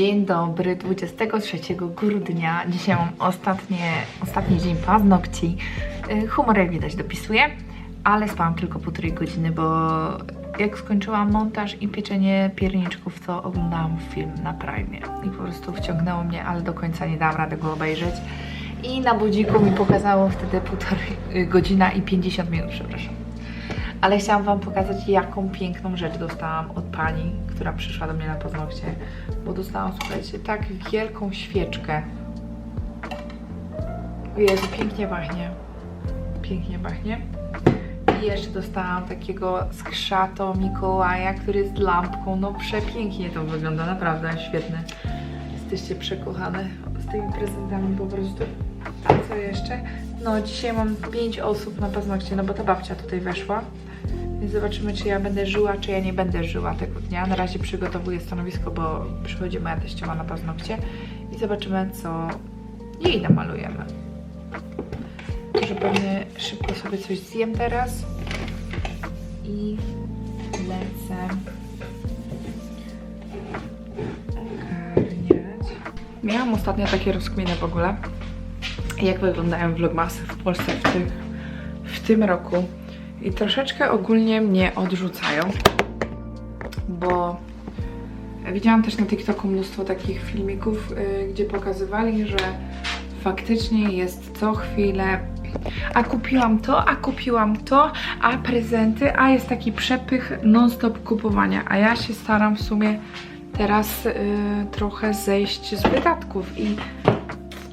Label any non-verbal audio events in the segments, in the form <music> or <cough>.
Dzień dobry, 23 grudnia. Dzisiaj mam ostatnie, ostatni dzień paznokci. Y, Humor jak widać dopisuję, ale spałam tylko półtorej godziny, bo jak skończyłam montaż i pieczenie pierniczków, to oglądałam film na Prime i po prostu wciągnęło mnie, ale do końca nie dałam rady go obejrzeć. I na budziku mi pokazało wtedy półtorej y, godzina i 50 minut, przepraszam. Ale chciałam Wam pokazać, jaką piękną rzecz dostałam od pani, która przyszła do mnie na paznokcie. Bo dostałam, słuchajcie, tak wielką świeczkę. Jezu, pięknie pachnie. Pięknie pachnie. I jeszcze dostałam takiego skrzato Mikołaja, który jest lampką. No przepięknie to wygląda, naprawdę świetne. Jesteście przekochane z tymi prezentami po prostu. A co jeszcze? No dzisiaj mam 5 osób na paznokcie, no bo ta babcia tutaj weszła. Więc zobaczymy, czy ja będę żyła, czy ja nie będę żyła tego dnia. Na razie przygotowuję stanowisko, bo przychodzi moja teściowa na paznokcie i zobaczymy, co jej namalujemy. Może pewnie szybko sobie coś zjem teraz i lecę. Miałam ostatnio takie rozkminy w ogóle, jak wyglądają vlogmasy w Polsce w tym, w tym roku. I troszeczkę ogólnie mnie odrzucają, bo widziałam też na TikToku mnóstwo takich filmików, y, gdzie pokazywali, że faktycznie jest co chwilę a kupiłam to, a kupiłam to, a prezenty, a jest taki przepych non-stop kupowania, a ja się staram w sumie teraz y, trochę zejść z wydatków i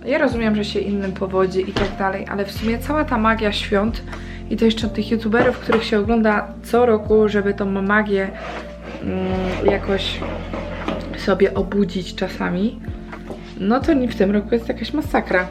ja rozumiem, że się innym powodzi i tak dalej, ale w sumie cała ta magia świąt i to jeszcze od tych youtuberów, których się ogląda co roku, żeby tą magię mm, jakoś sobie obudzić czasami, no to w tym roku jest jakaś masakra.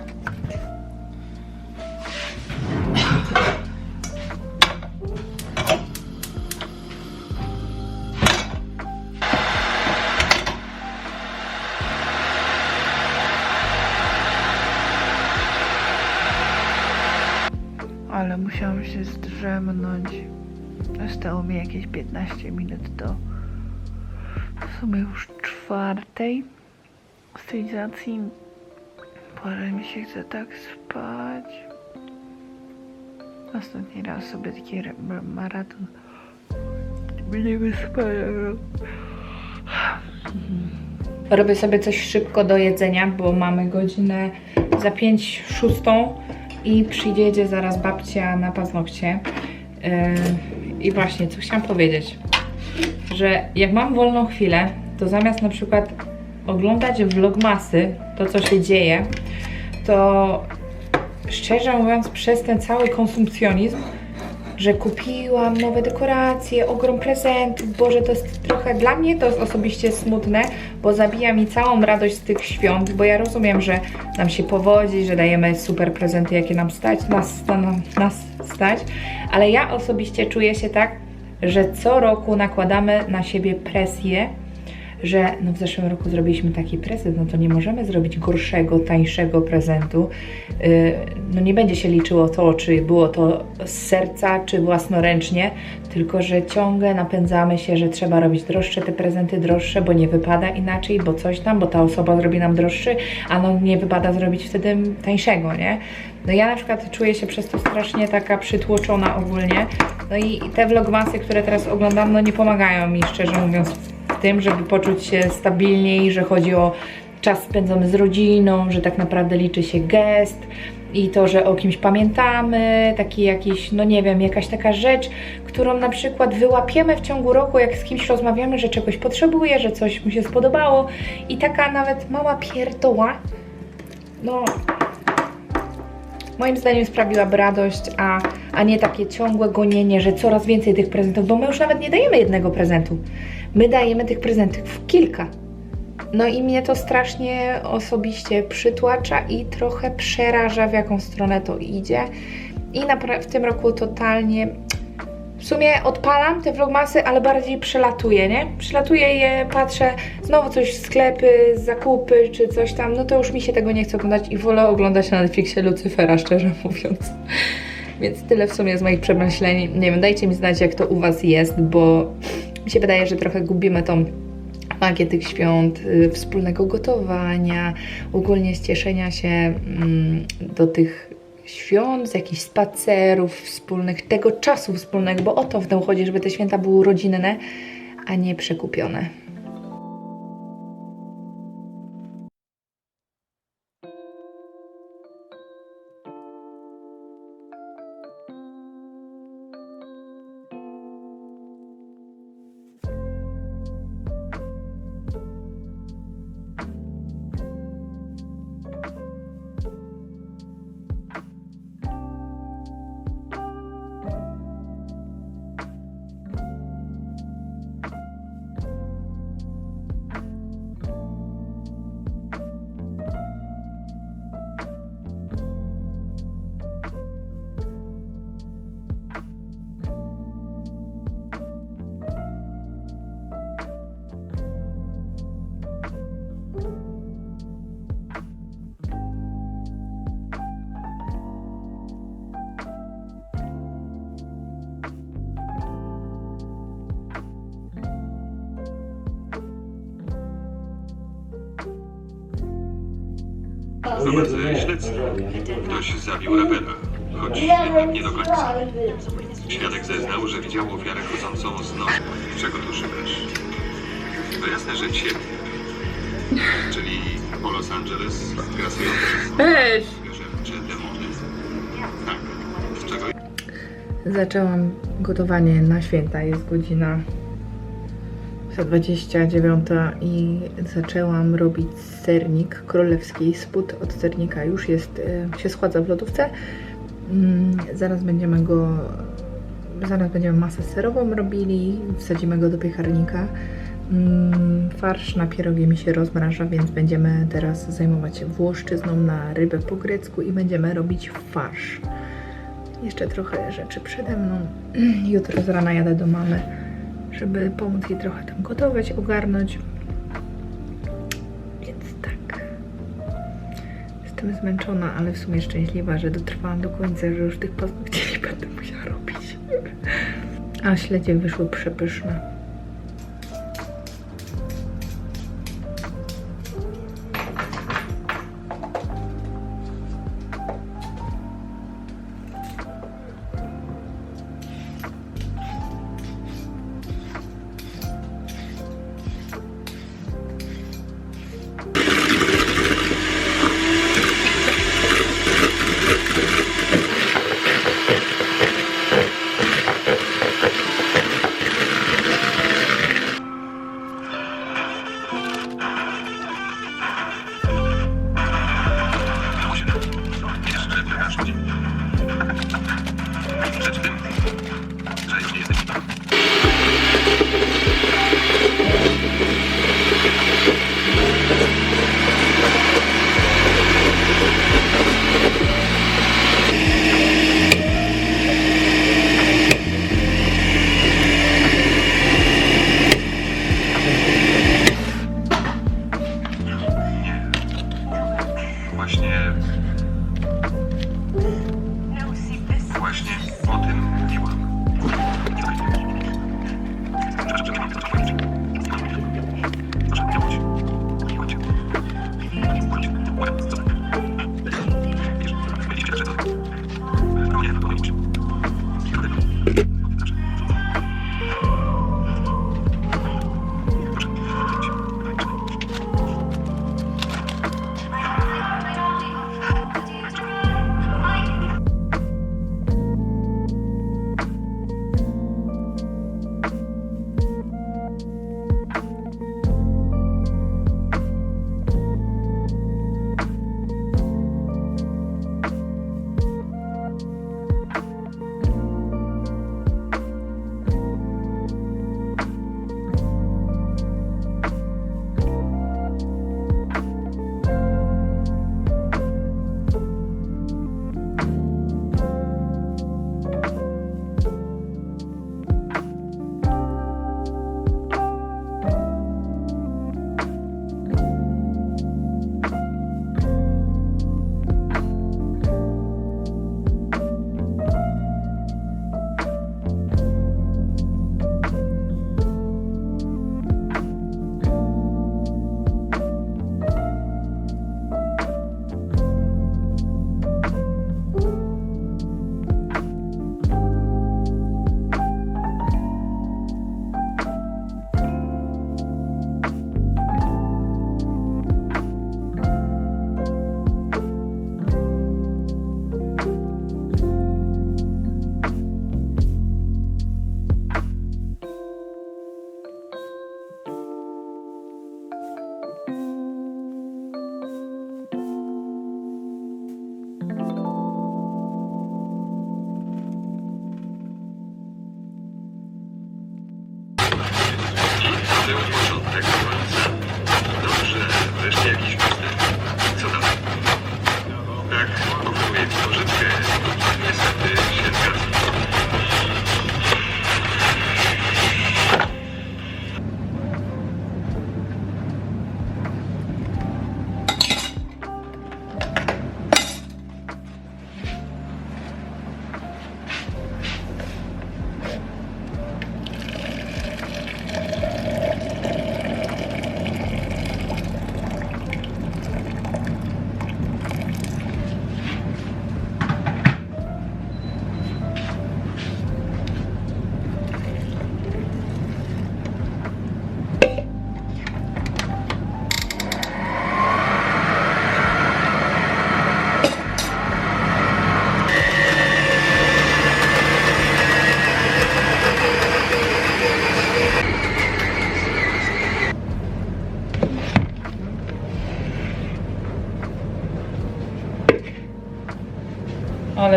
Musiałam się zdrzemnąć. Zostało mi jakieś 15 minut do w sumie już czwartej stylizacji. Parę mi się chce tak spać. Ostatni raz sobie taki maraton będziemy spać. Robię sobie coś szybko do jedzenia, bo mamy godzinę za 5, 6 i przyjedzie zaraz babcia na paznokcie. Yy, I właśnie, co chciałam powiedzieć, że jak mam wolną chwilę, to zamiast na przykład oglądać vlogmasy, to co się dzieje, to szczerze mówiąc, przez ten cały konsumpcjonizm, że kupiłam nowe dekoracje, ogrom prezentów, Boże, to jest trochę, dla mnie to jest osobiście smutne, bo zabija mi całą radość z tych świąt, bo ja rozumiem, że nam się powodzi, że dajemy super prezenty, jakie nam stać, nas, na, nas stać, ale ja osobiście czuję się tak, że co roku nakładamy na siebie presję, że no w zeszłym roku zrobiliśmy taki prezent, no to nie możemy zrobić gorszego, tańszego prezentu. Yy, no nie będzie się liczyło to, czy było to z serca, czy własnoręcznie, tylko że ciągle napędzamy się, że trzeba robić droższe te prezenty, droższe, bo nie wypada inaczej, bo coś tam, bo ta osoba zrobi nam droższy, a no nie wypada zrobić wtedy tańszego, nie? No ja na przykład czuję się przez to strasznie taka przytłoczona ogólnie. No i te vlogmasy, które teraz oglądam, no nie pomagają mi, szczerze mówiąc, tym, żeby poczuć się stabilniej, że chodzi o czas spędzony z rodziną, że tak naprawdę liczy się gest i to, że o kimś pamiętamy, taki jakiś, no nie wiem, jakaś taka rzecz, którą na przykład wyłapiemy w ciągu roku, jak z kimś rozmawiamy, że czegoś potrzebuje, że coś mu się spodobało i taka nawet mała pierdoła, no moim zdaniem sprawiłaby radość, a, a nie takie ciągłe gonienie, że coraz więcej tych prezentów, bo my już nawet nie dajemy jednego prezentu. My dajemy tych prezentów kilka. No i mnie to strasznie osobiście przytłacza i trochę przeraża, w jaką stronę to idzie. I w tym roku totalnie. W sumie odpalam te vlogmasy, ale bardziej przelatuję, nie? Przelatuję je, patrzę, znowu coś sklepy, zakupy czy coś tam, no to już mi się tego nie chce oglądać i wolę oglądać na Netflixie Lucyfera, szczerze mówiąc. Więc tyle w sumie z moich przemyśleń. Nie wiem, dajcie mi znać, jak to u Was jest, bo mi się wydaje, że trochę gubimy tą magię tych świąt, y, wspólnego gotowania, ogólnie cieszenia się mm, do tych świąt, z jakichś spacerów wspólnych, tego czasu wspólnego, bo o to w tym chodzi, żeby te święta były rodzinne, a nie przekupione. Prowadzę śledztwo. Ktoś zabił Ravena, choć jednak nie do końca. Świadek zeznał, że widział ofiarę chodzącą z nożem. Czego tu szukasz? To jasne, że ciebie. Czyli po Los Angeles grasujące Weź! demony. Tak. Czego Zaczęłam gotowanie na święta, jest godzina 29 i zaczęłam robić sernik królewski. Spód od sernika już jest, e, się schładza w lodówce. Mm, Zaraz będziemy go, zaraz będziemy masę serową robili, wsadzimy go do piekarnika. Mm, Farsz na pierogi mi się rozmraża, więc będziemy teraz zajmować się włoszczyzną na rybę po grecku i będziemy robić farsz. Jeszcze trochę rzeczy przede mną. <clears throat> Jutro z rana jadę do mamy, żeby pomóc jej trochę tam gotować, ogarnąć. Więc tak. Jestem zmęczona, ale w sumie szczęśliwa, że dotrwałam do końca, że już tych paznokci <laughs> nie będę musiała robić. A śledzie wyszły przepyszne. поважні. Один діва.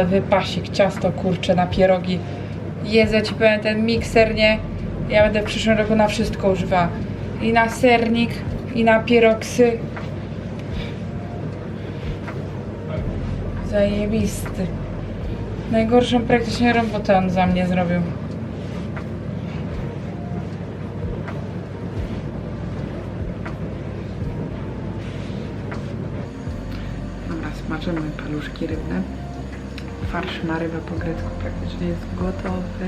Wypasik, ciasto kurcze na pierogi. Jedzę ci powiem ten mikser, nie? Ja będę w przyszłym roku na wszystko używała. I na sernik, i na pieroksy. Zajebisty. Najgorszą praktycznie robotę on za mnie zrobił. Dobra, smażymy paluszki rybne. Farsz na rybę po grecku praktycznie jest gotowy.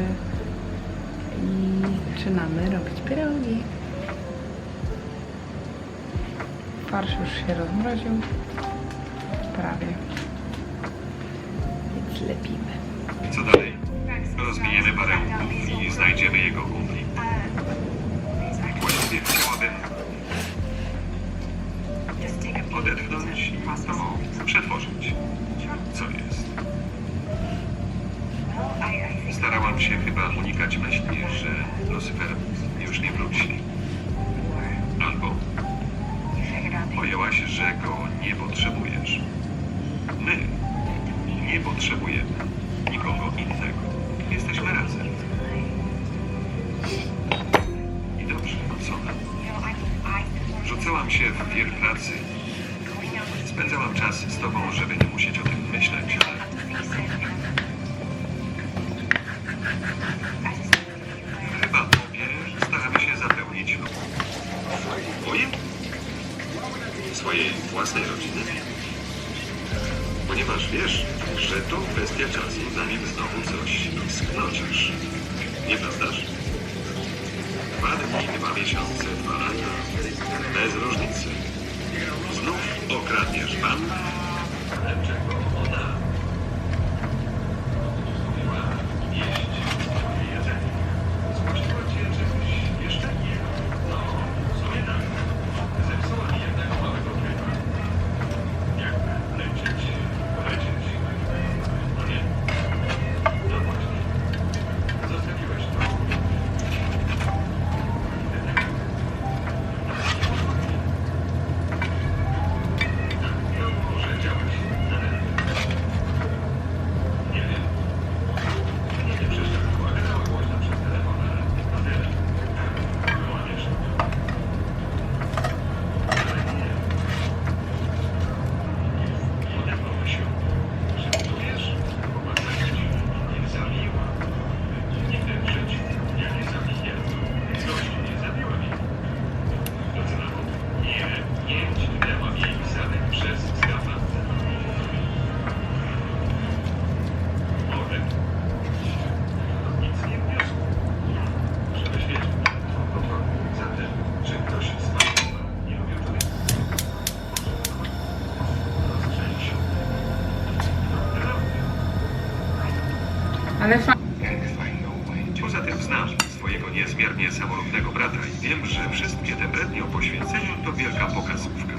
I zaczynamy robić pierogi. Farsz już się rozmroził. Prawie. Więc lepimy. Co dalej? Rozbijemy parę łupów i znajdziemy jego kumpli. Właściwie chciałabym odetchnąć i to przetworzyć. Się chyba unikać myśli, że Lucyfer już nie wróci. Albo pojęłaś, że go nie potrzebujesz. My nie potrzebujemy Swojej własnej rodziny? Ponieważ wiesz, że to kwestia czasu, zanim znowu coś sknocisz. Nieprawdaż? Dwa dni, dwa miesiące, dwa lata. Bez różnicy. Znów okradniesz bank? Poza tym znam swojego niezmiernie samolubnego brata i wiem, że wszystkie te brednie o poświęceniu to wielka pokazówka.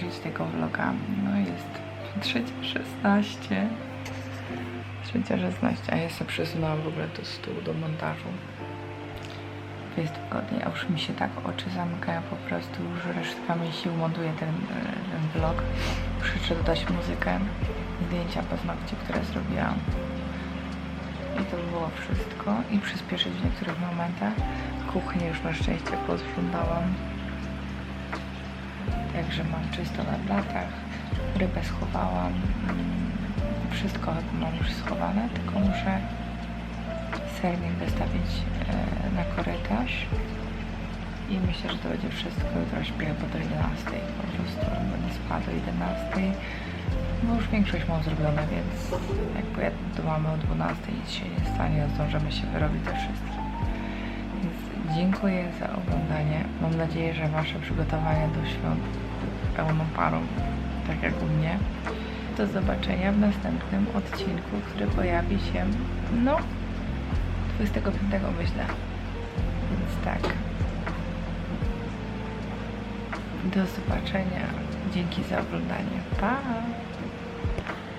Zakończyć tego vloga. No jest trzecia 16. Trzecia 16, a ja sobie przesunęłam w ogóle do stół do montażu. Jest wygodnie, a już mi się tak oczy zamykają po prostu, że resztkami sił montuję ten, e, ten vlog. Muszę dodać muzykę, zdjęcia paznokci, które zrobiłam. I to było wszystko. I przyspieszyć w niektórych momentach. Kuchnię już na szczęście posprzątałam. Także mam czysto na blatach. Rybę schowałam. Mm, Wszystko chyba mam już schowane, tylko muszę sernik wystawić e, na korytarz. I myślę, że to będzie wszystko. Jutro śpię po do 11. Po prostu będę spała do 11. No już większość mam zrobione, więc jak pojadę do mamy o 12 nic się nie stanie, zdążymy się wyrobić ze wszystkim. Więc dziękuję za oglądanie. Mam nadzieję, że Wasze przygotowania do świąt pełną parą, tak jak u mnie. Do zobaczenia w następnym odcinku, który pojawi się, no, 25 myślę. Więc tak. Do zobaczenia. Dzięki za oglądanie. Pa!